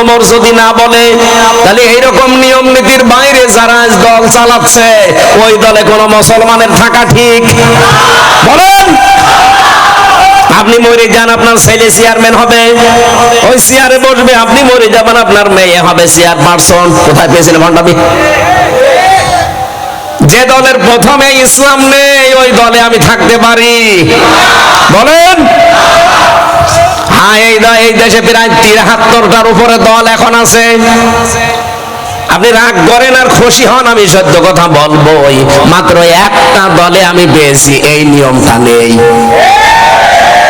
ওমর যদি না বলে, তাহলে এইরকম নিয়ম নীতির বাইরে যারা দল চালাচ্ছে, ওই দলে কোনো মুসলমানের থাকা ঠিক? বলেন। আপনি মরে যান, আপনার ছেলে চেয়ারম্যান হবে। ওই চেয়ারে বসবে, আপনি মরে যাবেন, আপনার মেয়ে হবে চেয়ার পারসন কোথায় পেয়েছিলেন ভণ্ডামি যে দলের প্রথমে ইসলাম নেই, ওই দলে আমি থাকতে পারি। বলেন। হ্যাঁ এই এই দেশে প্রায় তিরাত্তরটার উপরে দল এখন আছে। আপনি রাগ করেন আর খুশি হন, আমি সত্য কথা বলবোই। মাত্র একটা দলে আমি পেয়েছি, এই নিয়মটা নেই।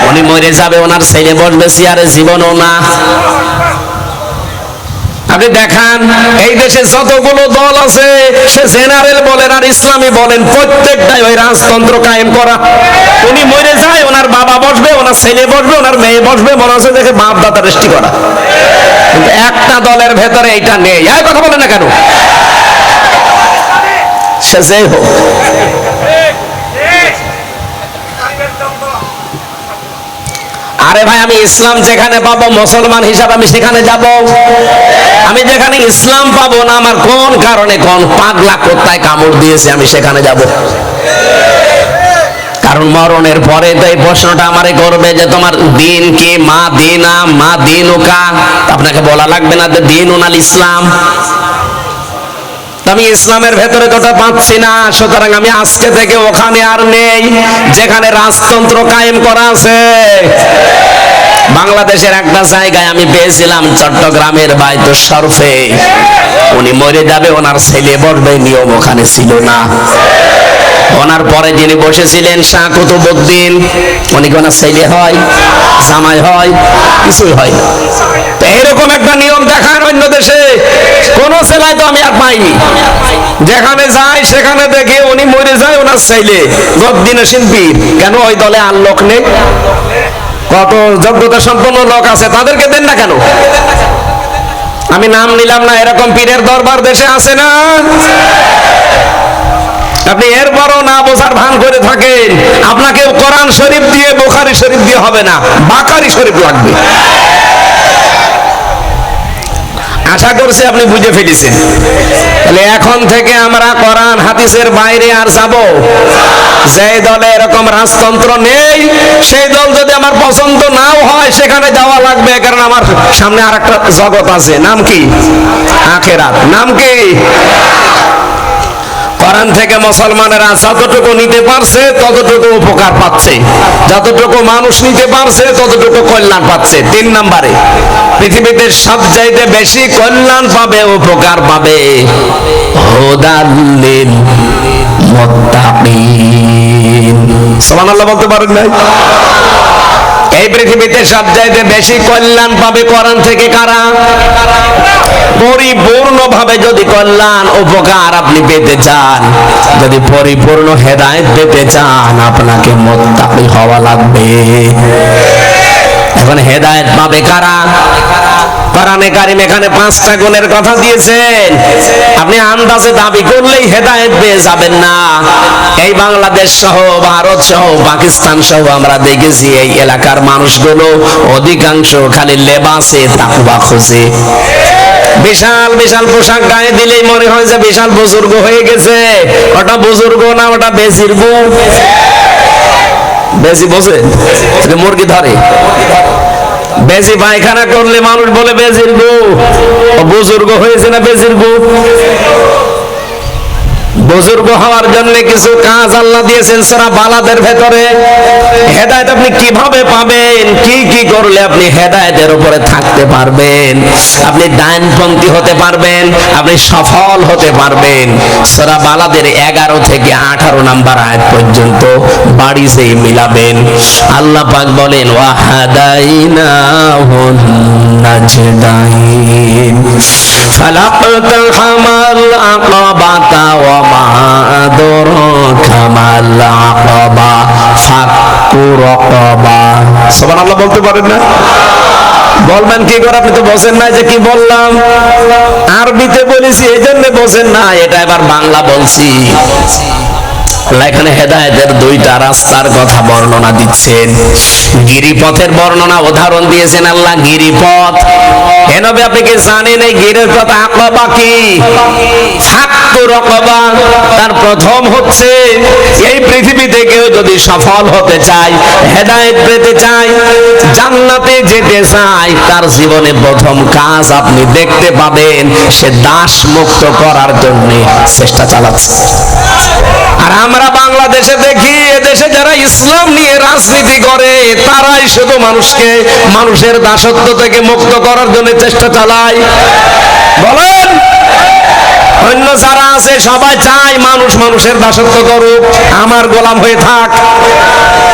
উনি মরে যাবে, ওনার ছেলে বসবে, চেয়ারে জীবনও না। আপনি দেখান, এই দেশে যতগুলো দল আছে, সে জেনারেল বলেন আর ইসলামী বলেন, প্রত্যেকটাই ওই রাজতন্ত্র কায়েম করা। উনি মরে যায়, ওনার বাবা বসবে, ওনার ছেলে বসবে, ওনার মেয়ে বসবে, মনে হচ্ছে দেখে বাপ দাদা রেস্টি করা। কিন্তু একটা দলের ভেতরে এইটা নেই। এই কথা বলে না কেন? সে যেই হোক। আরে ভাই, আমি ইসলাম যেখানে পাবো, মুসলমান হিসাবে আমি সেখানে যাব। আমি যেখানে ইসলাম পাবো না, আমার কোন কারণে কোন পাগলা কোথায় কামড় দিয়েছে, আমি সেখানে যাব? কারণ মরণের পরে তো এই প্রশ্নটা আমারে করবে যে তোমার দিন কি? মা দিনা, মা দিন ওকা আপনাকে বলা লাগবে না যে দিন ওনাল ইসলাম। আমি ইসলামের ভেতরে তো ওটা পাচ্ছি না, সুতরাং আমি আজকে থেকে ওখানে আর নেই, যেখানে রাজতন্ত্র কায়েম করা আছে। বাংলাদেশের একটা জায়গায় আমি পেয়েছিলাম চট্টগ্রামের বাইতো শরফে। উনি মরে যাবে, ওনার ছেলে বসবে নিয়ম ওখানে ছিল না। ওনার পরে যিনি বসেছিলেন, শাহ কুতুবুদ্দিন উনি কি ওনার ছেলে হয়, জামাই হয়? কিছুই হয় না। এরকম একটা নিয়ম দেখার অন্য দেশে। কোন ছেলায় তো আমি আর পাইনি। যেখানে যাই সেখানে দেখে উনি মরে যায় ওনার ছেলে। গদ্দিনে শিল্পী। কেন ওই দলে আর লোক নেই? কত যোগ্যতা সম্পন্ন লোক আছে, তাদেরকে দেন না কেন? আমি নাম নিলাম না, এরকম পীরের দরবার দেশে আছে না? আপনি এরপরও না বোঝার ভান করে থাকেন। আপনাকে কোরআন শরীফ দিয়ে, বোখারি শরীফ দিয়ে হবে না, বাকারি শরীফ লাগবে। আশা করছি আপনি বুঝে ফেলেছেন। তাহলে এখন থেকে আমরা কোরআন হাদিসের বাইরে আর যাব। যে দলে এরকম রাজতন্ত্র নেই, সেই দল যদি আমার পছন্দ নাও হয়, সেখানে যাওয়া লাগবে, কারণ আমার সামনে আর একটা জগৎ আছে। নাম কি? আখেরাত। নাম কি? কোরআন থেকে মুসলমানেরা যতটুকু নিতে পারছে, ততটুকু উপকার পাচ্ছে। যতটুকু মানুষ নিতে পারছে, ততটুকু কল্যাণ পাচ্ছে। তিন নম্বরে, পৃথিবীতে সব সবচাইতে বেশি কল্যাণ পাবে, উপকার পাবে। হুদাল্লিল মুত্তাকিন। সুবহানাল্লাহ বলতে পারেন নাই? এই পৃথিবীতে সবচাইতে বেশি কল্যাণ পাবে কোরআন থেকে কারা? পরিপূর্ণভাবে যদি কল্যাণ উপকার আপনি পেতে চান, যদি পরিপূর্ণ হেদায়ত পেতে চান, আপনাকে মোত্তাকি হওয়া লাগবে। এখন হেদায়ত পাবে কারা? কোরআনে কারিম এখানে পাঁচটা গুণের কথা দিয়েছেন। আপনি আন্দাজে দাবি করলেই হেদায়েত পেয়ে যাবেন না। এই বাংলাদেশ সহ, ভারত সহ, পাকিস্তান সহ আমরা দেখেছি এই এলাকার মানুষগুলো অধিকাংশ খালি লেবাসে তাকুবা খোঁজে। বিশাল বিশাল পোশাক গায়ে দিলেই মনে হয় যে বিশাল বুজুর্গ হয়ে গেছে। ওটা বুজুর্গ না, ওটা বেজির্গ বেজি বোঝে? এটা মুরগি ধরে। বেজি পায়খানা করলে মানুষ বলে বেজির গো। বুজুর্গ হয়েছে না বেজির গো? বুজুর্গ হওয়ার জন্য কিছু কাজ আল্লাহ দিয়েছেন সারা বালাদের ভেতরে। হেদায়েত আপনি কীভাবে পাবেন, কি কি করলে আপনি হেদায়েতের উপরে থাকতে পারবেন? আপনি ডাইনপন্থী হতে পারবেন, আপনি সফল হতে পারবেন। সারা বালাদের এগারো থেকে আঠারো নাম্বার আয়াত পর্যন্ত বাড়ি সেই মিলাবেন। আল্লাহ পাক বলেন ওয়াহাদাইনা নাজদাইন। মা কামাল আকবা ফাক্কু রকবা। সুবহানাল্লাহ বলতে পারেন না? বলবেন কি করে? আপনি তো বসেন নাই যে কি বললাম। আরবিতে বলেছি এই জন্য বসেন না এটা এবার বাংলা বলছি। এখানে হেদায়তের দুইটা রাস্তার কথা বর্ণনা দিচ্ছেন। গিরিপথের বর্ণনা উদাহরণ দিয়েছেন আল্লাহ, গিরিপথ। হে নবী, আপনি কি জানেন এই গিরের কথা? আকবা কি? তার প্রথম হচ্ছে, এই পৃথিবীতে কেউ যদি সফল হতে চায়, হেদায়েত পেতে চায়, জান্নাতে যেতে চায়, তার জীবনে প্রথম কাজ আপনি দেখতে পাবেন, সে দাস মুক্ত করার জন্য চেষ্টা চালাচ্ছে। আমরা বাংলাদেশে দেখি, এদেশে যারা ইসলাম নিয়ে রাজনীতি করে, তারাই শুধু মানুষকে, মানুষের দাসত্ব থেকে মুক্ত করার জন্য চেষ্টা চালায়। আছে সবাই চায় মানুষ মানুষের দাসত্ব করুক, আমার গোলাম হয়ে থাক।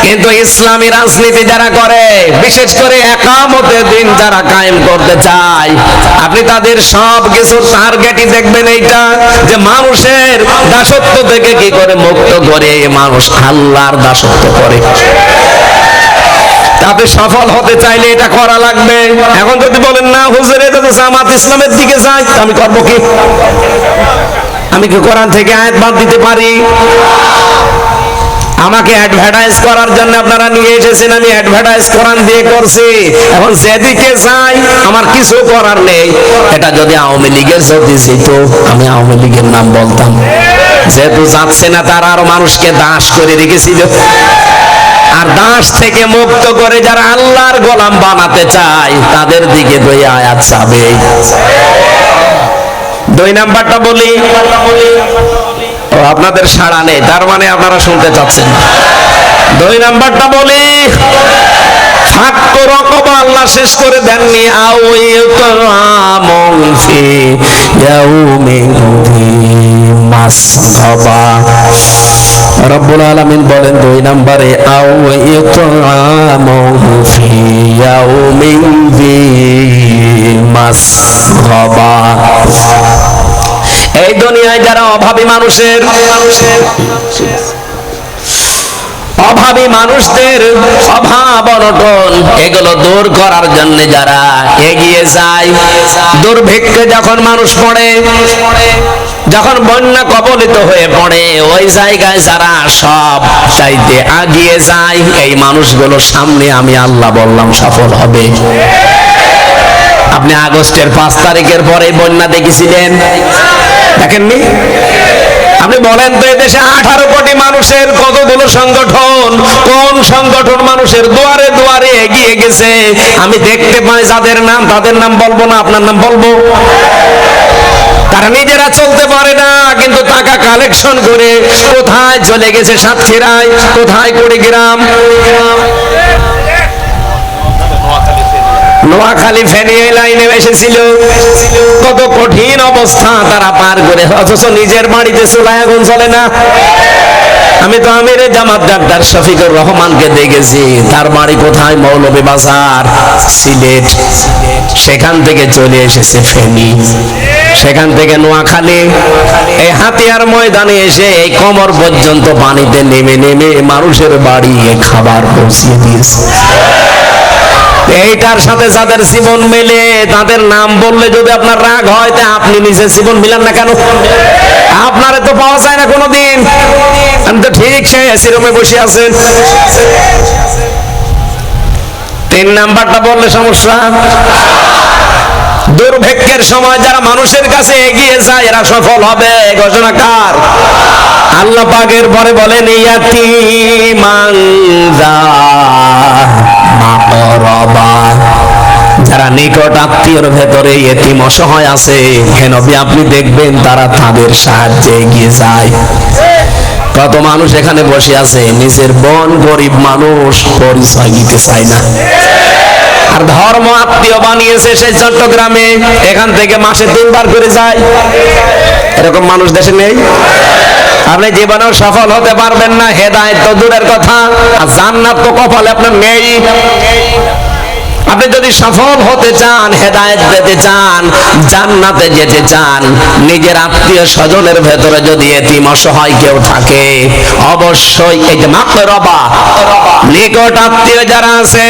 কিন্তু ইসলামী রাজনীতি যারা করে, বিশেষ করে একামতের দিন যারা কায়েম করতে চায়, আপনি তাদের সব কিছু টার্গেটই দেখবেন এইটা, যে মানুষের দাসত্ব থেকে কি করে মুক্ত করে মানুষ আল্লাহর দাসত্ব করে। তাতে সফল হতে চাইলে এটা করা লাগবে। এখন যদি বলেন, না হুজুর তো জামাত ইসলামের দিকে যাই আমি করব কি? আমি কি কোরআন থেকে আয়াত বাদ দিতে পারি? আমাকে অ্যাডভার্টাইজ করার জন্য আপনারা নিয়ে এসেছেন, আমি অ্যাডভার্টাইজ কোরআন দিয়ে করছি। এখন যেদিকে যাই, আমার কিছু করার নেই। এটা যদি আওয়ামী লীগের যদি যেত, আমি আওয়ামী লীগের নাম বলতাম। যেহেতু যাচ্ছে না, তারা আরও মানুষকে দাস করে রেখেছিল। আর দাস থেকে মুক্ত করে যারা আল্লাহর গোলাম বানাতে চায়, তাদের দিকে দুই আয়াত যাবে দুই নাম্বারটা বলি। আপনাদের সাড়া নেই, তার মানে আপনারা শুনতে চাচ্ছেন। দুই নাম্বারটা বলি আল্লাহ শেষ করে দেননি বলেন, দুই নম্বরে আও মাসগাবা। এই দুনিয়ায় যারা অভাবী মানুষের অভাবী মানুষদের অভাব অনটন এগুলো দূর করার জন্য যারা এগিয়ে যায়। দুর্ভিক্ষে যখন মানুষ পড়ে যখন বন্যা কবলিত হয়ে পড়ে ওই জায়গায় যারা সব চাইতে আগিয়ে যায় এই মানুষগুলো সামনে আমি আল্লাহ বললাম সফল হবে। আপনি আগস্টের পাঁচ তারিখের পরে বন্যা দেখেছিলেন? দেখেননি? আপনি বলেন তো এদেশে আঠারো কোটি মানুষের কতগুলো সংগঠন? কোন সংগঠন মানুষের দুয়ারে দুয়ারে এগিয়ে গেছে? আমি দেখতে পাই যাদের নাম, তাদের নাম বলব না, আপনার নাম বলব? তারা নিজেরা চলতে পারে না, কিন্তু টাকা কালেকশন করে কোথায় চলে গেছে সাতক্ষীরায়, কোথায় কুড়িগ্রাম? নোয়াখালী এই লাইনে এসেছিল কত কঠিন অবস্থা তারা পার করে। অথচ নিজের বাড়িতে চুলা এখন চলে না। আমি তো আমির জামাত ডাক্তার শফিকুর রহমানকে দেখেছি। তার বাড়ি কোথায়? মৌলভী বাজার, সিলেট। সেখান থেকে চলে এসেছে ফেনী। সেখান থেকে নোয়াখালী। এই হাতিয়ার ময়দানে এসে এই কমর পর্যন্ত পানিতে নেমে নেমে মানুষের বাড়ি খাবার পৌঁছিয়ে দিয়েছে। এইটার সাথে যাদের জীবন মেলে, তাদের নাম বললে যদি আপনার রাগ হয়, তা আপনি নিজের জীবন মিলান না কেন? আপনার তো পাওয়া যায় না কোনোদিন। আমি তো ঠিক সে এসি রুমে বসে আছেন তিন নাম্বারটা বললে সমস্যা। দুর্ভিক্ষের সময় যারা মানুষের কাছে এগিয়ে যায়, এরা সফল হবে, ঘোষণা কার? আল্লাহ পাকের পরে বলেন ইয়াতি যারা নিকট আত্মীয়র ভেতরে এতিম অসহায় আছে হেন আপনি দেখবেন তারা তাদের সাহায্যে এগিয়ে যায়। কত মানুষ এখানে বসে আছে, নিজের বন গরিব মানুষ পরিচয় দিতে চায় না। আর ধর্ম আত্মীয় বানিয়েছে সেই চট্টগ্রামে। এখান থেকে মাসে তিনবার করে যায়। এরকম মানুষ দেশে নেই। আপনি জীবনেও সফল হতে পারবেন না, হেদায়ত তো দূরের কথা। আর জান্নাত তো কপালে আপনার নেই। আপনি যদি সফল হতে চান, হেদায়েত পেতে চান, জান্নাতে যেতে চান, নিজের আত্মীয় স্বজনের ভেতরে যদি এতিম অসহায় কেউ থাকে, অবশ্যই এই মাকরবা নিকট আত্মীয় যারা আছে,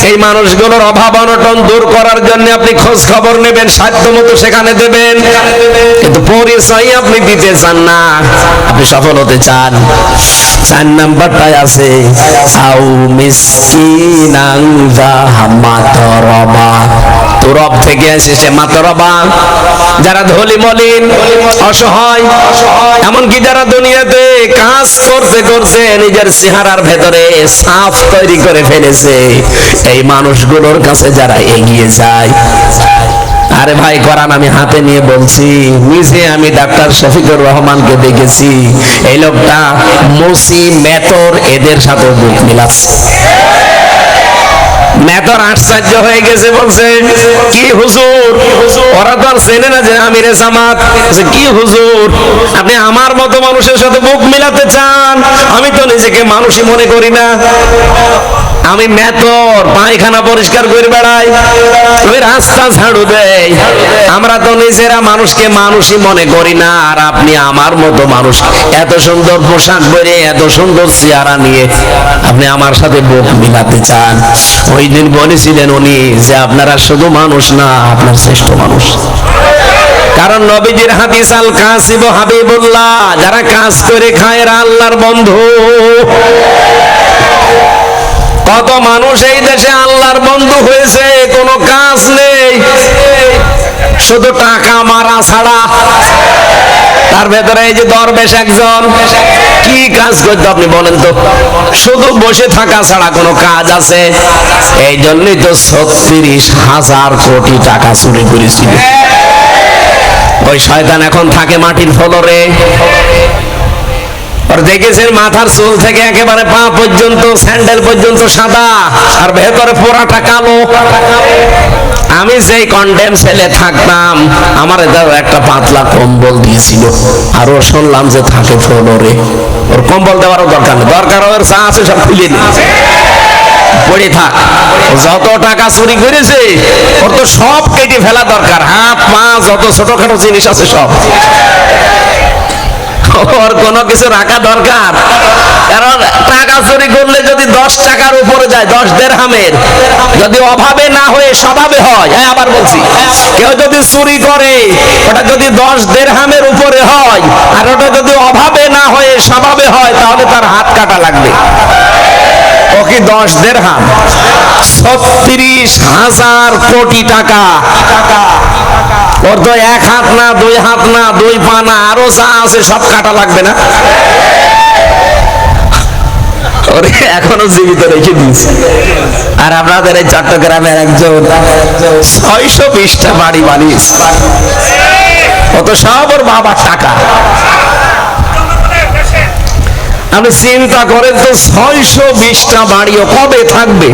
সেই মানুষগুলোর অভাব অনটন দূর করার জন্য আপনি খোঁজ খবর নেবেন সাধ্য মতো সেখানে দেবেন। কিন্তু পরিচয় আপনি দিতে চান না, আপনি সফল হতে চান। চার নাম্বারটাই আছে। আউ মিসকিনাং জাহামাতরবা রব থেকে মাতরবা। যারা ধলি মলিন, অসহায়, এমনকি যারা দুনিয়াতে কাজ করতে করতে নিজের চেহারার ভেতরে সাফ তৈরি করে ফেলেছে, এই মানুষগুলোর কাছে যারা এগিয়ে যায়। আরে ভাই করান আমি হাতে নিয়ে বলছি। নিজে আমি ডাক্তার শফিকুর রহমানকে দেখেছি। এই লোকটা মসি, মেতর, এদের সাথে বুক মিলাচ্ছে মেতর আশ্চর্য হয়ে গেছে, বলছে, কি হুজুর? ওরা তো আর চেনে না যে আমি রে জামাত। কি হুজুর? আপনি আমার মতো মানুষের সাথে বুক মিলাতে চান? আমি তো নিজেকে মানুষই মনে করি না। আমি মেতর, পায়খানা পরিষ্কার করে বেড়াই। ওই রাস্তা ঝাড়ু দেয় আমরা তো নিজেরা মানুষকে মানুষই মনে করি না, আর আপনি আমার মতো মানুষ। এত সুন্দর পোশাক পরে, এত সুন্দর চেহারা নিয়ে আপনি আমার সাথে বুক মিলাতে চান। ওই দিন বলেছিলেন উনি যে আপনারা শুধু মানুষ না, আপনার শ্রেষ্ঠ মানুষ। কারণ নবীজির হাদিস, আল কাসিব হাবিবুল্লাহ, যারা কাজ করে খায় আল্লাহর বন্ধু। কত মানুষ এই দেশে আল্লাহর বন্ধু হয়েছে, কোনো কাজ নেই। শুধু টাকা মারা ছাড়া। তার ভেতরে এই যে দরবেশ একজন, কি কাজ করতে আপনি বলেন তো? শুধু বসে থাকা ছাড়া কোনো কাজ আছে? এই জন্যই তো ছত্রিশ হাজার কোটি টাকা চুরি করেছিল। ওই শয়তান এখন থাকে মাটির ফলরে। আর দেখেছেন মাথার চুল থেকে একেবারে পা পর্যন্ত, স্যান্ডেল পর্যন্ত সাদা, আর ভেতরে পোড়াটা কালো। আমি যেই কন্ডেম ছেলে থাকতাম, আমার এদাও একটা পাতলা কম্বল দিয়েছিল। আরও শুনলাম যে থাকে ফ্লোরে ওর কম্বল দেওয়ারও দরকার নেই। দরকার ওর চা আছে সব খুলে দিয়েছে পড়ে থাক। যত টাকা চুরি করেছে, ওর তো সব কেটে ফেলা দরকার। হাত, পা, যত ছোটখাটো জিনিস আছে সব। ওর কোনো কিছু রাখা দরকার। কারণ টাকা চুরি করলে যদি দশ টাকার উপরে যায়, দশ দেড়হামের, যদি অভাবে না হয়ে স্বভাবে হয় হ্যাঁ আবার বলছি, কেউ যদি চুরি করে, ওটা যদি দশ দেড়হামের উপরে হয়, আর ওটা যদি অভাবে না হয়ে স্বভাবে হয়, তাহলে তার হাত কাটা লাগবে। ও কি দশ দেড়হাম। ছত্রিশ হাজার কোটি টাকা। ওর তো এক হাত না, দুই হাত না, দুই পা না, আরও যা আছে সব কাটা লাগবে না? ওরে এখনও জীবিত রেখে দিয়েছে। আর আপনাদের এই চট্টগ্রামের একজন ছয়শো বিশটা বাড়ি বানিয়েছে। কত সব ওর বাবার টাকা। আপনি চিন্তা করেন তো ছয়শো বিশটা বাড়িও কবে থাকবে?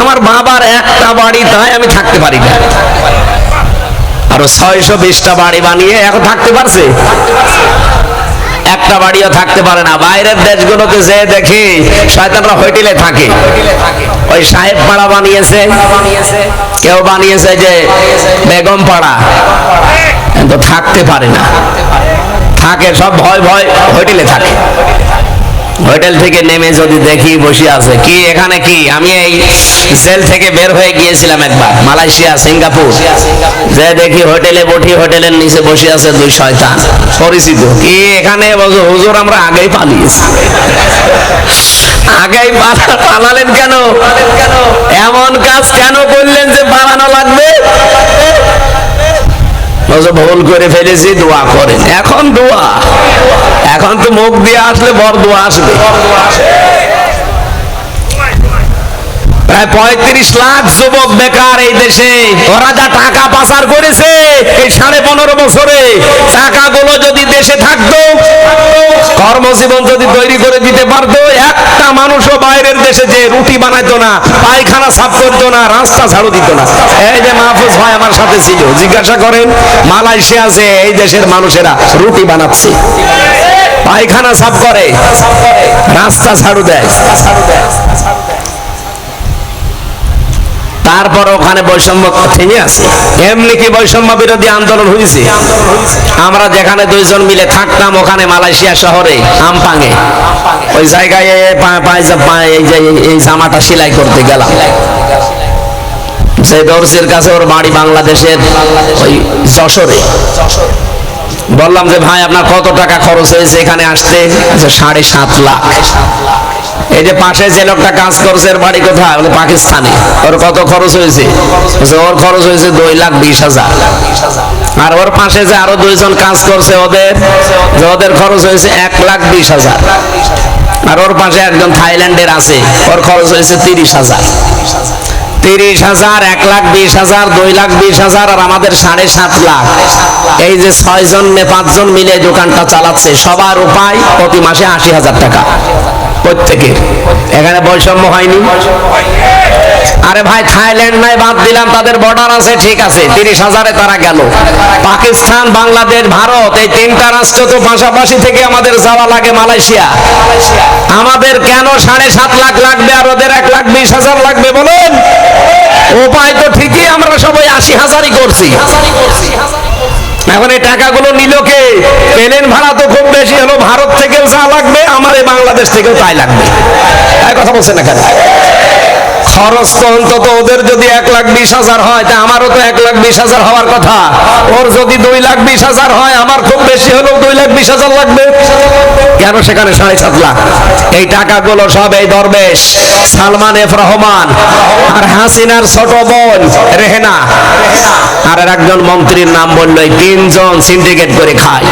আমার বাবার একটা বাড়ি, তাই আমি থাকতে পারি না। আরও ছয়শো বিশটা বাড়ি বানিয়ে এখন থাকতে পারছে? একটা বাড়িও থাকতে পারে না। বাইরের দেশগুলোতে যে দেখি শয়তানরা হোটেলে থাকে। ওই সাহেব পাড়া বানিয়েছে। কেউ বানিয়েছে যে বেগম পাড়া। কিন্তু থাকতে পারে না। থাকে সব ভয় ভয় হোটেলে থাকে। হোটেল থেকে নেমে যদি দেখি বসে আছে। কি এখানে কি? আমি এই জেল থেকে বের হয়ে গিয়েছিলাম একবার মালয়েশিয়া সিঙ্গাপুর। যে দেখি হোটেলে বসি হোটেলের নিচে বসে আছে দুই শয়তান। পরিচিত। কি এখানে হুজুর আমরা আগেই পালিয়েছি। আগেই পালা- পালালেন কেন? এমন কাজ কেন করলেন যে পালানো লাগবে? ভুল করে ফেলেছি, দোয়া করেন। এখন দোয়া। এখন তো মুখ দিয়ে আসলে বড় দোয়া আসবে। প্রায় পঁয়ত্রিশ লাখ যুবক বেকার এই দেশে। ওরা যা টাকা পাচার করেছে এই সাড়ে পনেরো বছরে, টাকাগুলো যদি দেশে থাকতো, কর্মজীবন যদি তৈরি করে দিতে পারতো, একটা মানুষও বাইরের দেশে যে রুটি বানাইতো না, পায়খানা সাফ করতো না, রাস্তা ঝাড়ু দিত না। এই যে মাহফুজ ভাই আমার সাথে ছিল, জিজ্ঞাসা করেন, মালয়েশিয়া যে এই দেশের মানুষেরা রুটি বানাচ্ছে, পায়খানা সাফ করে, রাস্তা ঝাড়ু দেয়। তারপর ওখানে বৈষম্য থেমে আছে। এমনি কি বৈষম্য বিরোধী আন্দোলন হয়েছে আমরা যেখানে দুইজন মিলে থাকতাম, ওখানে মালয়েশিয়া শহরে, আমপাঙে। ওই জায়গায় এই জামাটা সেলাই করতে গেলাম। সেই দর্জির কাছে ওর বাড়ি বাংলাদেশের ওই যশোরে। বললাম যে, ভাই, আপনার কত টাকা খরচ হয়েছে? এখানে আসতে সাড়ে সাত লাখ। এই যে পাশে যে লোকটা কাজ করছে, এর বাড়ি কোথায়? বলে পাকিস্তানে। ওর কত খরচ হয়েছে? ওর খরচ হয়েছে দুই লাখ বিশ হাজার। আর ওর পাশে যে আরও দুইজন কাজ করছে, ওদের ওদের খরচ হয়েছে এক লাখ বিশ হাজার। আর ওর পাশে একজন থাইল্যান্ডের আছে, ওর খরচ হয়েছে তিরিশ হাজার। তিরিশ হাজার, এক লাখ বিশ হাজার, দুই লাখ বিশ হাজার, আর আমাদের সাড়ে সাত লাখ। এই যে ছয় জন পাঁচজন মিলে দোকানটা চালাচ্ছে, সবার উপায় প্রতি মাসে আশি হাজার টাকা। প্রত্যেকের। এখানে বৈষম্য হয়নি। আরে ভাই, থাইল্যান্ড নাই, বাদ দিলাম, তাদের বর্ডার আছে, ঠিক আছে, তিরিশ হাজারে তারা গেল। পাকিস্তান, বাংলাদেশ, ভারত, এই তিনটা রাষ্ট্র তো পাশাপাশি থেকে আমাদের যাওয়া লাগে মালয়েশিয়া। আমাদের কেন সাড়ে সাত লাখ লাগবে আর ওদের এক লাখ বিশ হাজার লাগবে বলুন? উপায় তো ঠিকই, আমরা সবাই আশি হাজারই করছি। এখন এই টাকাগুলো নিল কে? প্লেন ভাড়া তো খুব বেশি হলো, ভারত থেকেও যা লাগবে আমার এই বাংলাদেশ থেকেও তাই লাগবে। কথা বলছেন না কেন? খরচ তো অন্তত ওদের যদি এক লাখ বিশ হাজার হয়, তা আমারও তো এক লাখ বিশ হাজার হওয়ার কথা। ওর যদি দুই লাখ বিশ হাজার হয়, আমার খুব বেশি হলেও দুই লাখ বিশ হাজার লাগবে। কেন সেখানে সাড়ে সাত লাখ? এই টাকাগুলো সব এই দরবেশ, সালমান এফ রহমান আর হাসিনার ছোট বোন রেহেনা। আর একজন মন্ত্রীর নাম বলল তিনজন সিন্ডিকেট করে খায়।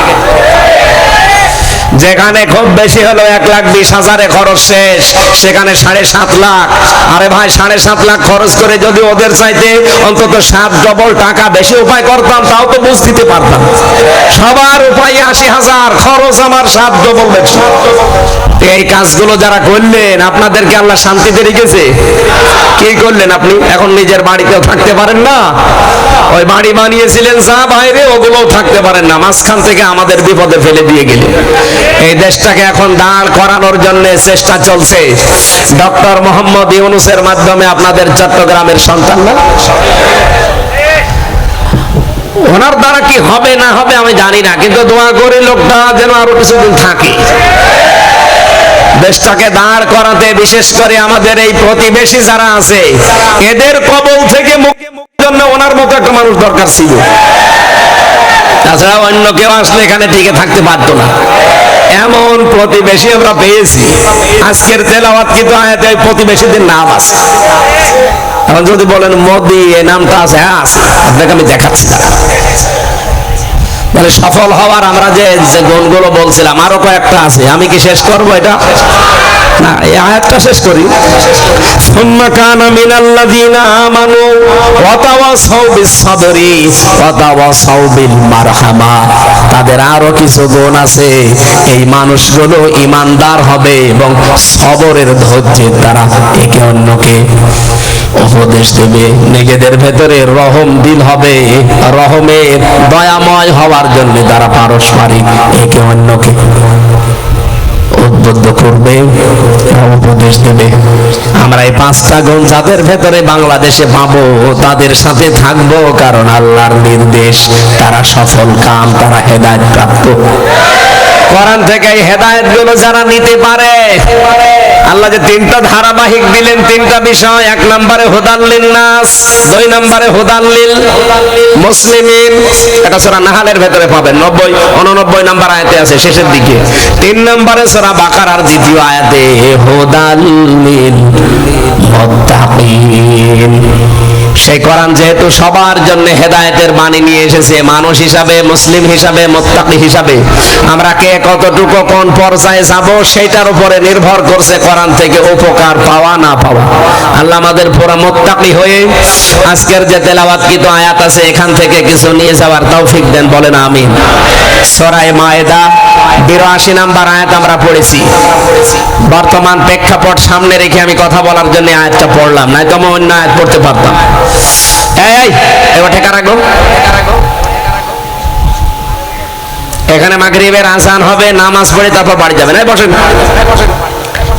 যেখানে খুব বেশি হলো এক লাখ বিশ হাজারে খরচ শেষ, সেখানে সাড়ে সাত লাখ। আরে ভাই, সাড়ে সাত লাখ খরচ করে যদি ওদের চাইতে অন্তত সাত, ডবল টাকা বেশি উপায় করতাম, তাও তো বুঝ দিতে পারতাম। সবার উপায় আশি হাজার, খরচ আমার সাত, ডবল এই কাজগুলো যারা করলেন, আপনাদেরকে আল্লাহ শান্তিতে রেখেছে? কি করলেন আপনি? এখন নিজের বাড়িতেও থাকতে পারেন না? ওই বাড়ি বানিয়েছিলেন যা বাইরে ওগুলোও থাকতে পারেন না। মাঝখান থেকে আমাদের বিপদে ফেলে দিয়ে গেলেন। এই দেশটাকে এখন দাঁড় করানোর জন্য চেষ্টা চলছে। ডক্টর মোহাম্মদ ইউনুসের মাধ্যমে আপনাদের চট্টগ্রামের সন্তানরা ওনার দ্বারা কি হবে, না হবে আমি জানি না, কিন্তু দোয়া করি লোকটা যেন আরও কিছুদিন থাকে। দেশটাকে দাঁড় করাতে, বিশেষ করে আমাদের এই প্রতিবেশী যারা আছে, এদের কবল থেকে মুক্তির জন্য ওনার মতো একটা মানুষ দরকার ছিল। তাছাড়া অন্য কেউ আসলে এখানে টিকে থাকতে পারতো না। এমন প্রতিবেশী আমরা পেয়েছি। আজকের তেলাওয়াত কিন্তু আয়াতে প্রতিবেশীদের নাম আছে। এখন যদি বলেন, মোদি, এ নামটা আছে? হ্যাঁ আছে। আপনাকে আমি দেখাচ্ছি তারা মানে সফল হওয়ার আমরা যে গুণগুলো বলছিলাম, আরও কয়েকটা আছে। আমি কি শেষ করব এটা? না, এই আয়াতটা শেষ করি। তাদের আরও কিছু গুণ আছে। এই মানুষগুলো ইমানদার হবে এবং সবরের ধৈর্যের দ্বারা একে অন্যকে উপদেশ দেবে। নিজেদের ভেতরে রহম দিল হবে। রহমের দয়াময় হওয়ার জন্য তারা পারস্পরিক একে অন্যকে উদ্বুদ্ধ করবে উপদেশ দেবে। আমরা এই পাঁচটা গুণ যাদের ভেতরে বাংলাদেশে পাবো, তাদের সাথে থাকব, কারণ আল্লাহর নির্দেশ, তারা সফল কাম, তারা হেদায়ত প্রাপ্ত। কোরআন থেকে এই হেদায়তগুলো যারা নিতে পারে আল্লাহ যে তিনটা ধারাবাহিক দিলেন, তিনটা বিষয়। এক নম্বরে হুদাল্লিন নাস, দুই নম্বরে হুদাল্লিল মুসলিমিন। এটা সূরা নাহালের ভেতরে পাবেন। 90 89 নাম্বার আয়াতে আছে, শেষের দিকে। তিন নম্বরে সূরা বাকারার দ্বিতীয় আয়াতে হুদাল্লিল মুত্তাকিন। সেই কোরআন যেহেতু সবার জন্য হেদায়েতের বাণী নিয়ে এসেছে, মানুষ হিসাবে, মুসলিম হিসাবে, মোত্তাকি হিসাবে, আমরা কে কতটুকু কোন পর্যায়ে যাব, সেটার উপরে নির্ভর করছে কোরআন থেকে উপকার পাওয়া না পাওয়া। আল্লাহ আমাদের পুরো মোত্তাকি হয়ে আজকের যে তেলাওয়াতকৃত আয়াত আছে, এখান থেকে কিছু নিয়ে যাওয়ার তৌফিক দেন, বলেন আমিন। সরায় মায়েদা, বিরাশি নাম্বার আয়াত আমরা পড়েছি। বর্তমান প্রেক্ষাপট সামনে রেখে আমি কথা বলার জন্য আয়াতটা পড়লাম নাই তো অন্য আয়াত পড়তে পারতাম। এই এবার ঠেকা রাখো। এখানে মাগরিবের আসান হবে, নামাজ পড়ে তারপর বাড়ি যাবেন। এই বসেন।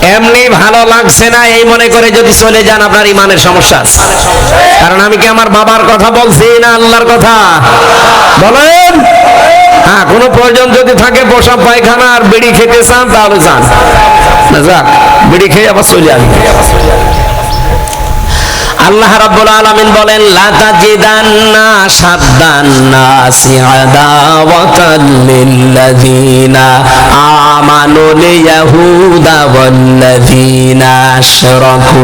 এমনি ভালো লাগছে না এই মনে করে যদি চলে যান আপনার ইমানের সমস্যা কারণ আমি কি আমার বাবার কথা বলছি না আল্লাহর কথা? বলেন। হ্যাঁ কোনো প্রয়োজন যদি থাকে পোশাক পায়খানা আর বিড়ি খেতে চান তাহলে চান। যাক বিড়ি খেয়ে আবার চলে আসবে। আল্লাহ রাব্বুল আলামিন বলেন লা তাজিদান্না সাদ্দান্নাসি আদাওয়াতাল লিল্লাযিনা আমানু ইয়াহুদা ওয়াল্লাযিনা আশরাকু।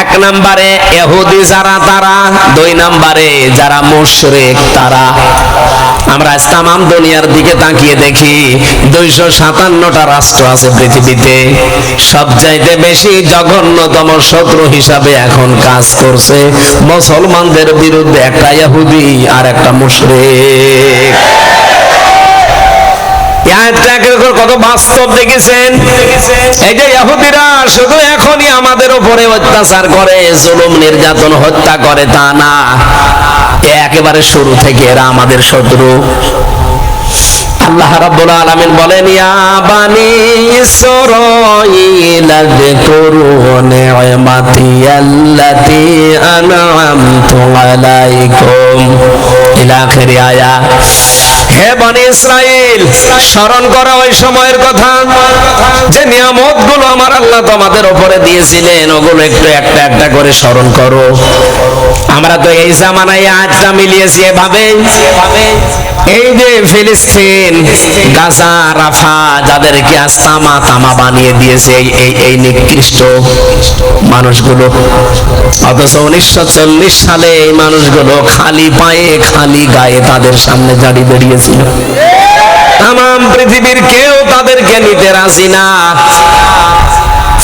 এক নম্বরে এহুদি যারা, তারা। দুই নম্বরে যারা মুশরিক, তারা। আমরা তামাম দুনিয়ার দিকে তাকিয়ে দেখি, দুইশো সাতান্নটা রাষ্ট্র আছে পৃথিবীতে। সবচাইতে বেশি জঘন্যতম শত্রু হিসাবে এখন কাজ করছে মুসলমানদের বিরুদ্ধে একটা ইহুদি আর একটা মুশরিক। কত বাস্তব দেখেছেন? এই যে ইহুদিরা শুধু এখনই আমাদের উপরে অত্যাচার করে, জুলুম, নির্যাতন, হত্যা করে, তা না। একেবারে শুরু থেকে এরা আমাদের শত্রু। আল্লাহ রাব্বুল আলামিন বলেন, ইয়া বানি ইসরাঈল, আযকুরু নি'মাতি আল্লাতী আন'আমতু আলাইকুম। ইলা আখির আয়া হে বনি ইসরায়েল স্মরণ করো ওই সময়ের কথা। যে নিয়ামতগুলো আমার আল্লাহ তোমাদের উপরে দিয়েছিলেন, ওগুলো একটু একটা একটা করে স্মরণ করো। আমরা তো এই জামানায় আটটা মিলিয়েছি এভাবে। এই যে ফিলিস্তিন গাজা রাফা যাদেরকে আজ তামা তামা বানিয়ে দিয়েছে এই এই নিকৃষ্ট মানুষগুলো। অথচ উনিশশো চল্লিশ সালে এই মানুষগুলো খালি পায়ে খালি গায়ে তাদের সামনে জারি বেরিয়েছিল তাম পৃথিবীর কেউ তাদেরকে নিতে রাজি না।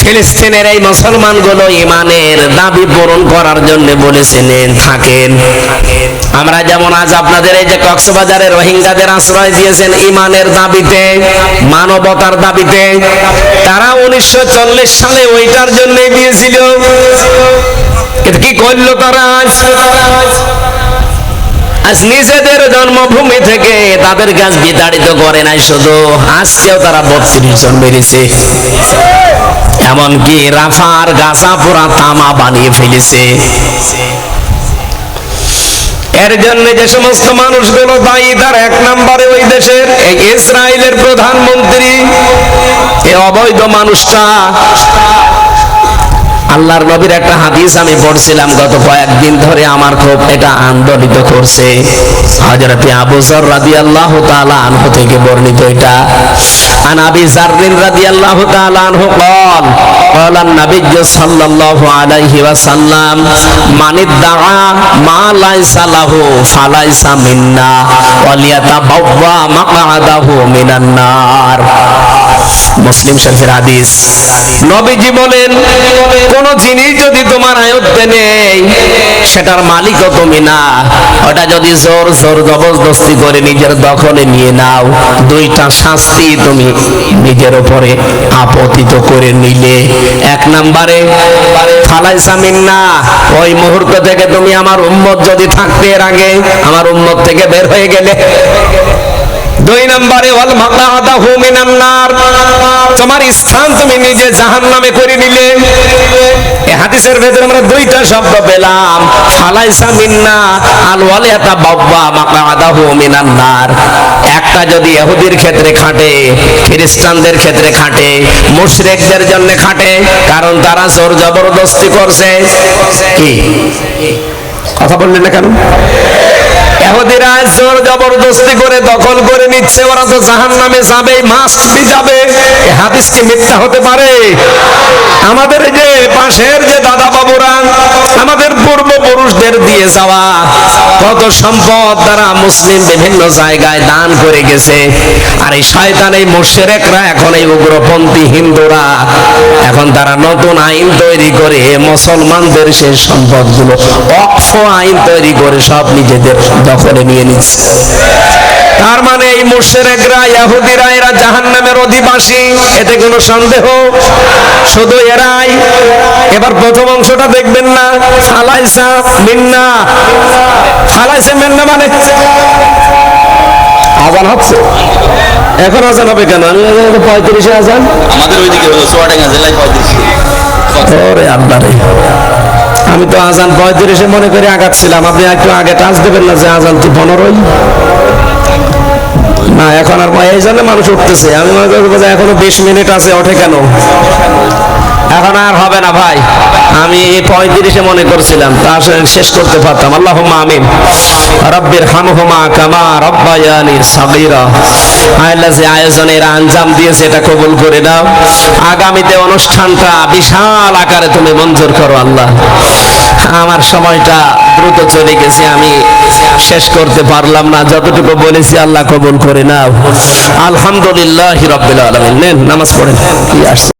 ফিলিস্তিনের এই মুসলমানগুলো ইমানের দাবি পূরণ করার জন্য বলেছিলেন থাকেন থাকেন। আমরা যেমন আজ আপনাদের এই যে কক্সবাজারে রোহিঙ্গাদের আশ্রয় দিয়েছেন ইমানের দাবিতে, মানবতার দাবিতে, তারা উনিশশো চল্লিশ সালে ওইটার জন্য দিয়েছিল। কি করল তারা আজ? আজ নিজেদের জন্মভূমি থেকে তাদের গাছ বিতাড়িত করে নাই, শুধু আজকেও তারা বত্রিশ জন মেরেছে। এমনকি রাফার গাছা পুরা তামা বানিয়ে ফেলেছে। এর জন্য যে সমস্ত মানুষগুলো দায়ী তার এক নম্বরে ওই দেশের, এই ইসরায়েলের প্রধানমন্ত্রী এই অবৈধ মানুষটা আল্লাহর নবীর একটা হাদিস আমি পড়ছিলাম গত কয়েকদিন ধরে আমার খুব এটা আন্দোলিত করছে হযরতে আবু যর রাদিয়াল্লাহু তাআলা আনহু থেকে বর্ণিত এটা আন আবি যাররিন রাদিয়াল্লাহু তাআলা আনহু قال قال النبي صلى الله عليه وسلم من ادعى ما ليس له فليس منا وليتبوأ مقعده من النار মুসলিম শরীফের হাদিস নবীজি বলেন কোন জিনিস যদি তোমার আয়ত্তে নেই, সেটার মালিকও তুমি না। ওটা যদি জোর জোর, জবরদস্তি করে নিজের দখলে নিয়ে নাও, দুইটা শাস্তি তুমি নিজের উপরে আপতিত করে নিলে। এক নম্বরে ফালাইসা না। ওই মুহূর্ত থেকে তুমি আমার উম্মত যদি থাকতে এর আগে, আমার উম্মত থেকে বের হয়ে গেলে দুই নম্বরে মাকাদাহু মিনান তোমার স্থান তুমি নিজে জাহান্নামে করে নিলে। এই হাদিসের ভেতরে আমরা দুইটা শব্দ পেলাম। ফালাইসা মিন্না আল ওয়ালিয়াতা বাব্বা মাকাদাহু মিনান নার। একটা যদি ইহুদির ক্ষেত্রে খাটে, খ্রিস্টানদের ক্ষেত্রে খাটে, মুশরিকদের জন্য খাটে, কারণ তারা জোর জবরদস্তি করছে। কি? কথা বললেন না কেন? এহুদিরা জোর জবরদস্তি করে দখল করে নিচ্ছে, ওরা তো জাহান নামে যাবে মাস্ট বি যাবে হাদিস কি মিথ্যা হতে পারে? আমাদের যে পাশের যে দাদা বাবুরা আমাদের পূর্বপুরুষদের দিয়ে যাওয়া, কত সম্পদ তারা মুসলিম বিভিন্ন জায়গায় দান করে গেছে। আর এই শয়তান, এই মোশেরেকরা এখন এই উগ্রপন্থী হিন্দুরা, এখন তারা নতুন আইন তৈরি করে মুসলমানদের সেই সম্পদগুলো, অক্ষ আইন তৈরি করে সব নিজেদের দখলে নিয়ে নিচ্ছে। তার মানে এই মুশরিকরা ইহুদিরা এরা জাহান্নামের অধিবাসী। এতে কোনো সন্দেহ? শুধু এরাই? এবার প্রথম অংশটা দেখবেন না। ফালাইসা মিন্না। ফালাইসা মিন্না মানে? আজান হচ্ছে। এখন আজান হবে কেন? আমি পঁয়ত্রিশে আজান। আমাদের ওইদিকে হলো সোয়াডাঙ্গা জেলায় পঁয়ত্রিশ। ওরে আল্লাহ রে। আমি তো আজান পঁয়ত্রিশে মনে করে আগাচ্ছিলাম। আপনি একটু আগে টাচ দেবেন না যে আজান তো পনেরোই? না, এখন আর এই জন্য মানুষ উঠতেছে। আমি মনে করব যে এখনও বিশ মিনিট আছে, ওঠে কেন? এখন আর হবে না ভাই। আমি পঁয়ত্রিশে মনে করছিলাম, তা আসলে শেষ করতে পারতাম। আল্লাহ আমিন। রব্বির হামহুমা কামা রব্বায়ানি আল্লাহ যে আয়োজনের আঞ্জাম দিয়েছে, এটা কবুল করে দাও আগামীতে অনুষ্ঠানটা বিশাল আকারে তুমি মঞ্জুর করো, আল্লাহ। আমার সময়টা দ্রুত চলে গেছে, আমি শেষ করতে পারলাম না। যতটুকু বলেছি আল্লাহ কবুল করে নাও। আলহামদুলিল্লাহ রব্বিল আলামিন। নেন, নামাজ পড়েন। কি আসছে?